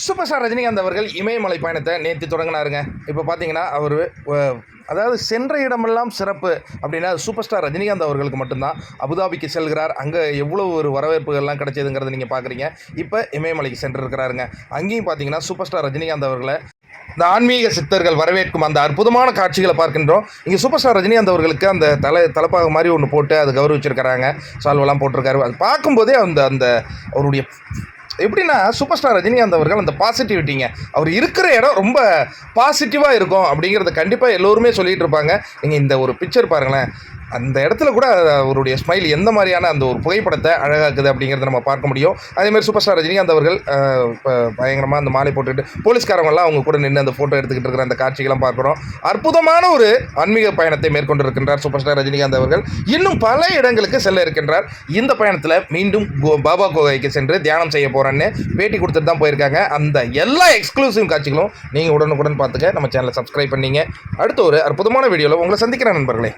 Super star Rajinikanth அவர்கள் இமயமலை பயணத்தை நேற்று தொடங்கினாருங்க. இப்போ பார்த்தீங்கன்னா அவர் அதாவது சென்ற இடமெல்லாம் சிறப்பு அப்படின்னா அது சூப்பர் ஸ்டார் ரஜினிகாந்த் அவர்களுக்கு மட்டும்தான். அபுதாபிக்கு செல்கிறார். அங்கே எவ்வளோ ஒரு வரவேற்புகள்லாம் கிடைச்சதுங்கிறத நீங்கள் பார்க்குறீங்க இப்போ இமயமலைக்கு சென்றிருக்கிறாருங்க. அங்கேயும் பார்த்தீங்கன்னா சூப்பர் ஸ்டார் ரஜினிகாந்த் அவர்களை இந்த ஆன்மீக சித்தர்கள் வரவேற்கும் அந்த அற்புதமான காட்சிகளை பார்க்கின்றோம். இங்கே சூப்பர் ஸ்டார் ரஜினிகாந்த் அவர்களுக்கு அந்த தலை தலைப்பாக மாதிரி ஒன்று போட்டு அது கௌரவிச்சிருக்கிறாங்க. சால்வெல்லாம் போட்டிருக்காரு. அது பார்க்கும்போதே அந்த அந்த அவருடைய எப்படின்னா சூப்பர் ஸ்டார் ரஜினிகாந்த் அவர்கள் அந்த பாசிட்டிவிட்டிங்க அவர் இருக்கிற இடம் ரொம்ப பாசிட்டிவாக இருக்கும் அப்படிங்கிறத கண்டிப்பாக எல்லோருமே சொல்லிகிட்டு இருப்பாங்க. நீங்கள் இந்த ஒரு பிக்சர் பாருங்களேன். அந்த இடத்துல கூட அவருடைய ஸ்மைல் எந்த மாதிரியான அந்த ஒரு புகைப்படத்தை அழகாக்குது அப்படிங்கிறத நம்ம பார்க்க முடியும். அதேமாதிரி சூப்பர் ஸ்டார் ரஜினிகாந்த் அவர்கள் பயங்கரமாக அந்த மாலை போட்டுட்டு போலீஸ்காரங்கெல்லாம் அவங்க கூட நின்று அந்த ஃபோட்டோ எடுத்துக்கிட்டு இருக்கிற அந்த காட்சிகள்லாம் பார்க்குறோம். அற்புதமான ஒரு ஆன்மீக பயணத்தை மேற்கொண்டிருக்கின்றார் சூப்பர் ஸ்டார் ரஜினிகாந்த் அவர்கள். இன்னும் பல இடங்களுக்கு செல்ல இருக்கின்றார். இந்த பயணத்தில் மீண்டும் கோ- பாபா கோகைக்கு சென்று தியானம் செய்ய போகிறேன்னு பேட்டி கொடுத்துட்டு தான் போயிருக்காங்க. அந்த எல்லா எக்ஸ்க்ளூசிவ் காட்சிகளும் நீங்கள் உடனுக்குடன் பார்த்துக்க. நம்ம சேனலை சப்ஸ்கிரைப் பண்ணீங்க. அடுத்த ஒரு அற்புதமான வீடியோவில் உங்களை சந்திக்கிறேன் நண்பர்களே.